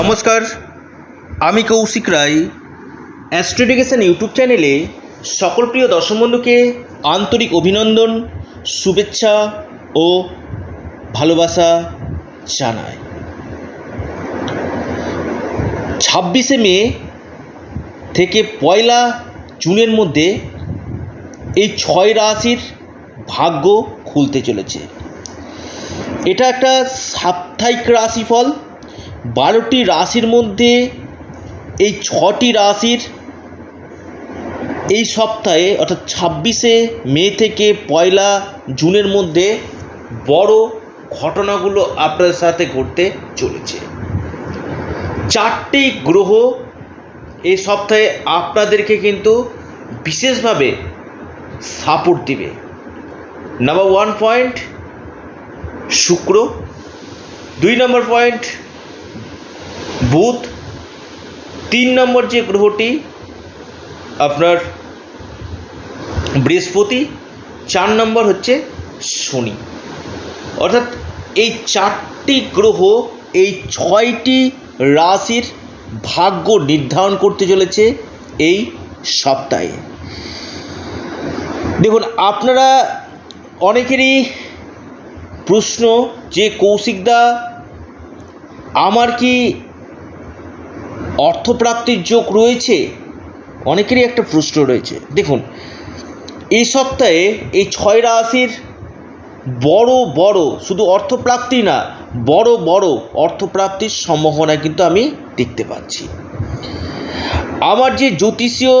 নমস্কার, আমি কৌশিক রায়। অ্যাস্ট্রোডিকেশন ইউটিউব চ্যানেলে সকল প্রিয় দর্শক বন্ধুকে আন্তরিক অভিনন্দন, শুভেচ্ছা ও ভালোবাসা জানাই। ছাব্বিশে মে থেকে পয়লা জুনের মধ্যে এই ছয় রাশির ভাগ্য খুলতে চলেছে। এটা একটা সাপ্তাহিক রাশিফল। বারোটি রাশির মধ্যে এই ছটি রাশির এই সপ্তাহে, অর্থাৎ ছাব্বিশে মে থেকে পয়লা জুনের মধ্যে বড় ঘটনাগুলো আপনাদের সাথে ঘটতে চলেছে। চারটি গ্রহ এই সপ্তাহে আপনাদেরকে কিন্তু বিশেষভাবে সাপোর্ট দিবে। নাম্বার ওয়ান পয়েন্ট শুক্র। দুই নম্বর পয়েন্ট বুধ তিন নম্বর যে গ্রহটি, আপনার বৃহস্পতি, চার নম্বর হচ্ছে শনি। অর্থাৎ এই চারটি গ্রহ এই ছয়টি রাশির ভাগ্য নির্ধারণ করতে চলেছে এই সপ্তাহে। দেখুন, আপনারা অনেকেরই প্রশ্ন যে কৌশিকদা আমার কি অর্থপ্রাপ্তির যোগ রয়েছে? অনেকেরই একটা প্রশ্ন রয়েছে। দেখুন, এই সপ্তাহে এই ছয় রাশির বড় বড়, শুধু অর্থপ্রাপ্তি না, বড় বড় অর্থপ্রাপ্তির সম্ভাবনা কিন্তু আমি দেখতে পাচ্ছি। আমার যে জ্যোতিষীয়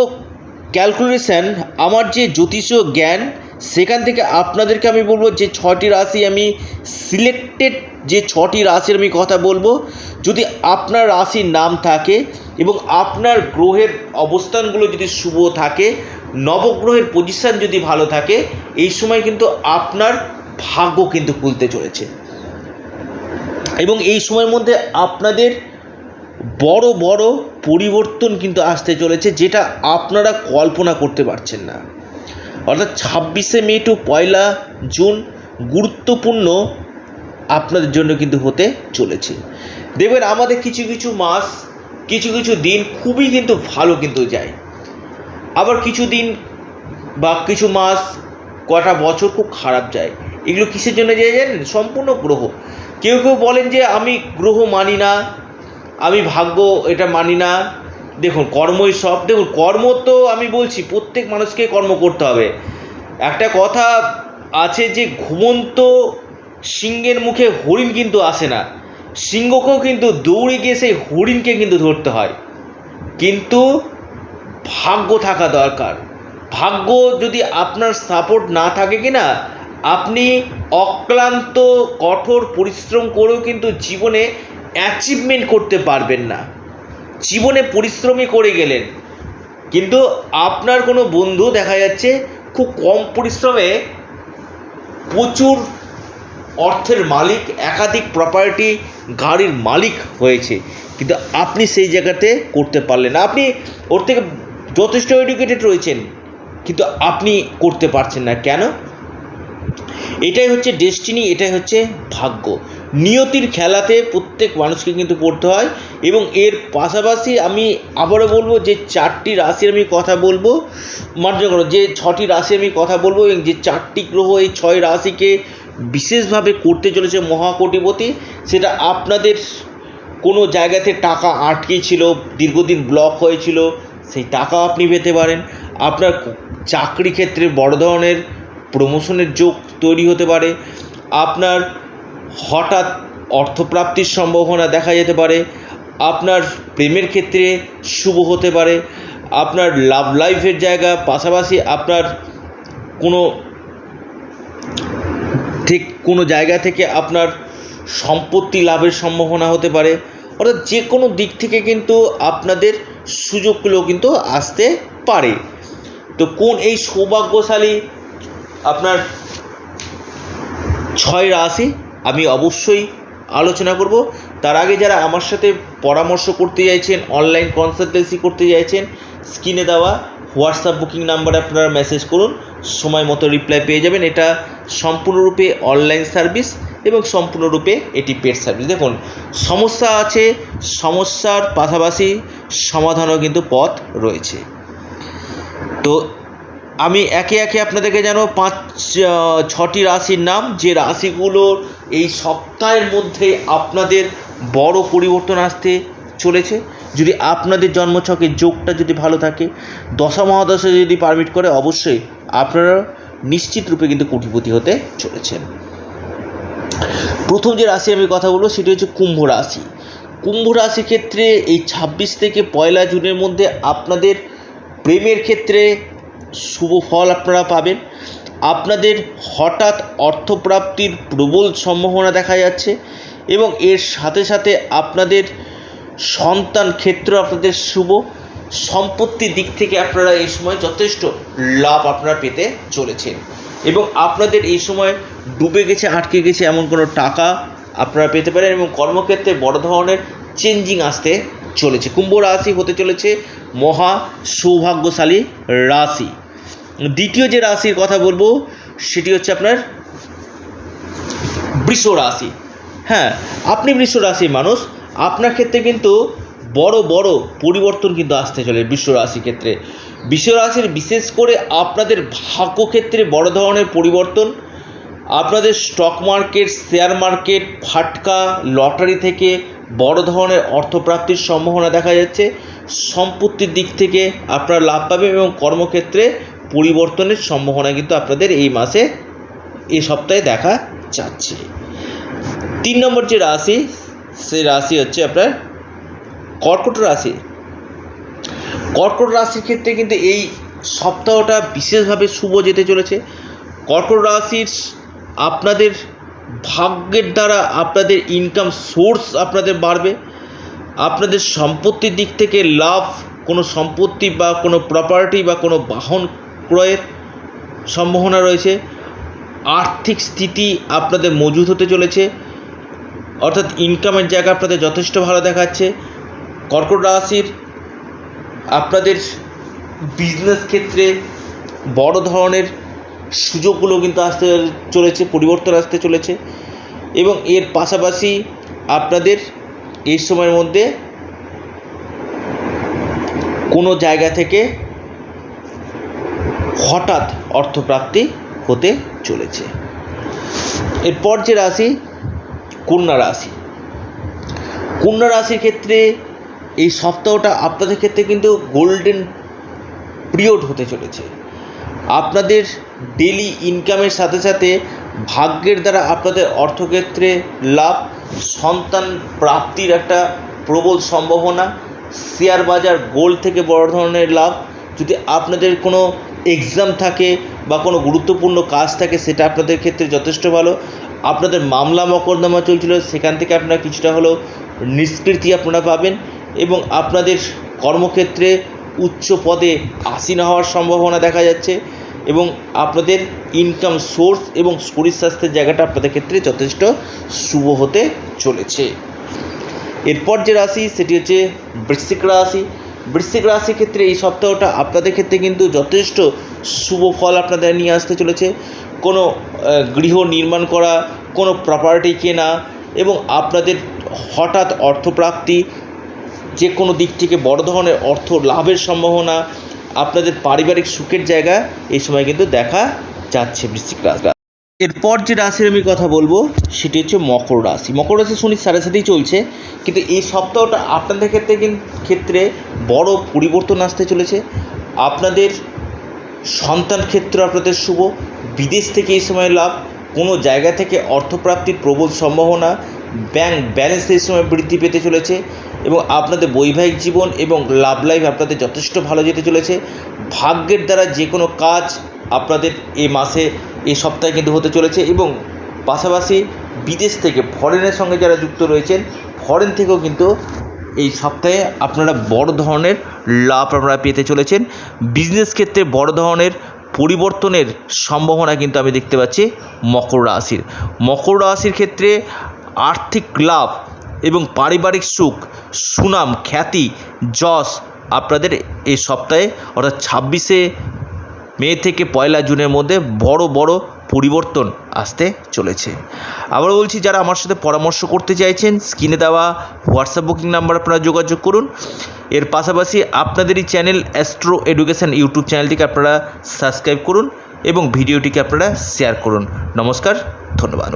ক্যালকুলেশন, আমার যে জ্যোতিষীয় জ্ঞান, সেখান থেকে আপনাদেরকে আমি বলব যে ছটি রাশি আমি সিলেক্টেড যে ছটি রাশির আমি কথা বলব, যদি আপনার রাশির নাম থাকে এবং আপনার গ্রহের অবস্থানগুলো যদি শুভ থাকে, নবগ্রহের পজিশান যদি ভালো থাকে, এই সময় কিন্তু আপনার ভাগ্য কিন্তু খুলতে চলেছে। এবং এই সময়ের মধ্যে আপনাদের বড় বড় পরিবর্তন কিন্তু আসতে চলেছে, যেটা আপনারা কল্পনা করতে পারছেন না। অর্থাৎ ছাব্বিশে মে টু পয়লা জুন গুরুত্বপূর্ণ আপনাদের জন্য কিন্তু হতে চলেছে। দেখবেন আমাদের কিছু কিছু মাস, কিছু কিছু দিন খুবই কিন্তু ভালো কিন্তু যায়। আবার কিছু দিন বা কিছু মাস, কটা বছর খুব খারাপ যায়। এগুলো কিসের জন্য যায় জানেন? সম্পূর্ণ গ্রহ। কেউ কেউ বলেন যে, আমি গ্রহ মানি না, আমি ভাগ্য এটা মানি না। দেখুন, কর্মই সব। দেখুন, কর্ম তো আমি বলছি, প্রত্যেক মানুষকে কর্ম করতে হবে। একটা কথা আছে যে, ঘুমন্ত সিংহের মুখে হরিণ কিন্তু আসে না। সিংহকেও কিন্তু দৌড়ে গিয়ে সেই হরিণকে কিন্তু ধরতে হয়। কিন্তু ভাগ্য থাকা দরকার। ভাগ্য যদি আপনার সাপোর্ট না থাকে কি না আপনি অক্লান্ত, কঠোর পরিশ্রম করেও কিন্তু জীবনে অ্যাচিভমেন্ট করতে পারবেন না। জীবনে পরিশ্রমই করে গেলেন। কিন্তু আপনার কোনো বন্ধু দেখা যাচ্ছে, খুব কম পরিশ্রমে প্রচুর অর্থের মালিক, একাধিক প্রপার্টি গাড়ির মালিক হয়েছে। কিন্তু আপনি সেই জায়গাতে করতে পারলেন আপনি ওর থেকে যথেষ্ট এডুকেটেড রয়েছেন, কিন্তু আপনি করতে পারছেন না। কেন? এটাই হচ্ছে ডেস্টিনি এটাই হচ্ছে ভাগ্য। নিয়তির খেলাতে প্রত্যেক মানুষকে কিন্তু পড়তে হয় এবং এর পাশাপাশি আমি আবারও বলব যে চারটি রাশির আমি কথা বলব। মার্জ করো, যে ছটি রাশি আমি কথা বলব এবং যে চারটি গ্রহ এই ছয় রাশিকে বিশেষভাবে করতে চলেছে মহাকোটিপতি, সেটা আপনাদের কোনো জায়গাতে টাকা আটকে ছিল দীর্ঘদিন ব্লক হয়েছিল, সেই টাকা আপনি পেতে পারেন। আপনার চাকরি ক্ষেত্রে বড় ধরনের প্রমোশনের যোগ তৈরি হতে পারে। আপনার হঠাৎ অর্থপ্রাপ্তির সম্ভাবনা দেখা যেতে পারে। আপনার প্রেমের ক্ষেত্রে শুভ হতে পারে। আপনার লাভ লাইফের জায়গা, পাশাপাশি আপনার কোনো ঠিক কোনো জায়গা থেকে আপনার সম্পত্তি লাভের সম্ভাবনা হতে পারে। অর্থাৎ যে কোনো দিক থেকে কিন্তু আপনাদের সুযোগগুলো কিন্তু আসতে পারে। তো কোন এই সৌভাগ্যশালী আপনার ছয় রাশি আমি অবশ্যই আলোচনা করব। তার আগে যারা আমার সাথে পরামর্শ করতে চাইছেন অনলাইন কনসালটেন্সি করতে চাইছেন, স্ক্রিনে দেওয়া হোয়াটসঅ্যাপ বুকিং নাম্বারে আপনারা মেসেজ করুন। সময় মতো রিপ্লাই পেয়ে যাবেন। এটা সম্পূর্ণরূপে অনলাইন সার্ভিস এবং সম্পূর্ণরূপে এটি পেড সার্ভিস দেখুন, সমস্যা আছে, সমস্যার পাশাপাশি সমাধানও কিন্তু পথ রয়েছে। তো আমি একে একে আপনাদেরকে জানো পাঁচ ছটি রাশির নাম। যে রাশিগুলোর এই সপ্তাহের মধ্যে আপনাদের বড় পরিবর্তন আসতে চলেছে। যদি আপনাদের জন্মছকের যোগটা যদি ভালো থাকে, দশা মহাদশা যদি পারমিট করে, অবশ্যই আপনারা নিশ্চিত রূপে কিন্তু কোটিপতি হতে চলেছেন। প্রথম যে রাশি আমি কথা বলব, সেটি হচ্ছে কুম্ভ রাশি। কুম্ভ রাশির ক্ষেত্রে এই ছাব্বিশ থেকে পয়লা জুনের মধ্যে আপনাদের প্রেমের ক্ষেত্রে শুভ ফল আপনারা পাবেন। আপনাদের হঠাৎ অর্থপ্রাপ্তির প্রবল সম্ভাবনা দেখা যাচ্ছে এবং এর সাথে সাথে আপনাদের সন্তান ক্ষেত্র আপনাদের শুভ সম্পত্তির দিক থেকে আপনারা এই সময় যথেষ্ট লাভ আপনারা পেতে চলেছেন। এবং আপনাদের এই সময় ডুবে গেছে, আটকে গেছে এমন কোনো টাকা আপনারা পেতে পারেন এবং কর্মক্ষেত্রে বড় ধরনের চেঞ্জিং আসতে চলেছে। কুম্ভ রাশি হতে চলেছে মহা সৌভাগ্যশালী রাশি। দ্বিতীয় যে রাশির কথা বলব, সেটি হচ্ছে আপনার বৃষ রাশি। হ্যাঁ আপনি বৃষ রাশির মানুষ আপনার ক্ষেত্রে কিন্তু বড় বড় পরিবর্তন কিন্তু আসতে চলে রাশির ক্ষেত্রে। বৃষ রাশির বিশেষ করে আপনাদের ভাগ্য ক্ষেত্রে বড় ধরনের পরিবর্তন। আপনাদের স্টক মার্কেট শেয়ার মার্কেট ফাটকা লটারি থেকে বড় ধরনের অর্থপ্রাপ্তির সম্ভাবনা দেখা যাচ্ছে। সম্পত্তির দিক থেকে আপনারা লাভ পাবেন এবং কর্মক্ষেত্রে পরিবর্তনের সম্ভাবনা কিন্তু আপনাদের এই মাসে এই সপ্তাহে দেখা যাচ্ছে। তিন নম্বর যে রাশি সেই রাশি হচ্ছে আপনার কর্কট রাশি। কর্কট রাশির ক্ষেত্রে কিন্তু এই সপ্তাহটা বিশেষভাবে শুভ যেতে চলেছে। কর্কট রাশির আপনাদের ভাগ্যের দ্বারা আপনাদের ইনকাম সোর্স আপনাদের বাড়বে। আপনাদের সম্পত্তির দিক থেকে লাভ, কোনো সম্পত্তি বা কোনো প্রপার্টি বা কোনো বাহন ক্রয়ের সম্ভাবনা রয়েছে। আর্থিক স্থিতি আপনাদের মজুত হতে চলেছে। অর্থাৎ ইনকামের জায়গা আপনাদের যথেষ্ট ভালো দেখাচ্ছে। কর্কট রাশির আপনাদের বিজনেস ক্ষেত্রে বড় ধরনের সুযোগগুলো কিন্তু আসতে চলেছে, পরিবর্তন আসতে চলেছে এবং এর পাশাপাশি আপনাদের এই সময়ের মধ্যে কোনো জায়গা থেকে হঠাৎ অর্থপ্রাপ্তি হতে চলেছে। এরপর যে রাশি কন্যা রাশি। কন্যা রাশির ক্ষেত্রে এই সপ্তাহটা আপনাদের ক্ষেত্রে কিন্তু গোল্ডেন পিরিয়ড হতে চলেছে। আপনাদের ডেলি ইনকামের সাথে সাথে ভাগ্যের দ্বারা আপনাদের অর্থক্ষেত্রে লাভ, সন্তান প্রাপ্তির একটা প্রবল সম্ভাবনা শেয়ার বাজার গোল্ড থেকে বড় ধরনের লাভ, যদি আপনাদের কোনো এক্সাম থাকে বা কোনো গুরুত্বপূর্ণ কাজ থাকে, সেটা আপনাদের ক্ষেত্রে যথেষ্ট ভালো। আপনাদের মামলা মকদ্দমা চলছিল, সেখান থেকে আপনারা কিছুটা হলেও নিষ্কৃতি আপনারা পাবেন এবং আপনাদের কর্মক্ষেত্রে উচ্চ পদে আসীন হওয়ার সম্ভাবনা দেখা যাচ্ছে এবং আপনাদের ইনকাম সোর্স এবং শরীর স্বাস্থ্যের জায়গাটা আপনাদের ক্ষেত্রে যথেষ্ট শুভ হতে চলেছে। এরপর যে রাশি, সেটি হচ্ছে বৃশ্চিক রাশি। বৃশ্চিক রাশির ক্ষেত্রে এই সপ্তাহটা আপনাদের ক্ষেত্রে কিন্তু যথেষ্ট শুভ ফল আপনাদের নিয়ে আসতে চলেছে। কোনো গৃহ নির্মাণ করা, কোনো প্রপার্টি কেনা এবং আপনাদের হঠাৎ অর্থপ্রাপ্তি যে কোনো দিক থেকে বড় ধরনের অর্থ লাভের সম্ভাবনা, আপনাদের পারিবারিক সুখের জায়গা, এই সময় কিন্তু দেখা যাচ্ছে বৃশ্চিক রাশি এরপর যে রাশির আমি কথা বলব, সেটি হচ্ছে মকর রাশি। মকর রাশি শনির সাড়ে সাথেই চলছে, কিন্তু এই সপ্তাহটা আপনাদের ক্ষেত্রে ক্ষেত্রে বড় পরিবর্তন আসতে চলেছে। আপনাদের সন্তান ক্ষেত্র আপনাদের শুভ, বিদেশ থেকে এই সময় লাভ, কোনো জায়গা থেকে অর্থপ্রাপ্তির প্রবল সম্ভাবনা, ব্যাংক ব্যালেন্স এই সময় বৃদ্ধি পেতে চলেছে এবং আপনাদের বৈবাহিক জীবন এবং লাভ লাইফ আপনাদের যথেষ্ট ভালো যেতে চলেছে। ভাগ্যের দ্বারা যে কোনো কাজ আপনাদের এই মাসে এই সপ্তাহে কিন্তু হতে চলেছে এবং পাশাপাশি বিদেশ থেকে ফরেনের সঙ্গে যারা যুক্ত রয়েছেন ফরেন থেকেও কিন্তু এই সপ্তাহে আপনারা বড় ধরনের লাভ আপনারা পেতে চলেছেন। বিজনেস ক্ষেত্রে বড় ধরনের পরিবর্তনের সম্ভাবনা কিন্তু আমি দেখতে পাচ্ছি মকর রাশির। মকর রাশির ক্ষেত্রে আর্থিক লাভ এবং পারিবারিক সুখ, সুনাম, খ্যাতি, যশ আপনাদের এই সপ্তাহে, অর্থাৎ ছাব্বিশে মে থেকে পয়লা জুনের মধ্যে বড় বড় পরিবর্তন আসতে চলেছে। আবার বলছি, যারা আমার সাথে পরামর্শ করতে চাইছেন, স্ক্রিনে দেওয়া হোয়াটসঅ্যাপ বুকিং নাম্বার আপনারা যোগাযোগ করুন। এর পাশাপাশি আপনাদেরই চ্যানেল অ্যাস্ট্রো এডুকেশান ইউটিউব চ্যানেলটিকে আপনারা সাবস্ক্রাইব করুন এবং ভিডিওটিকে আপনারা শেয়ার করুন। নমস্কার, ধন্যবাদ।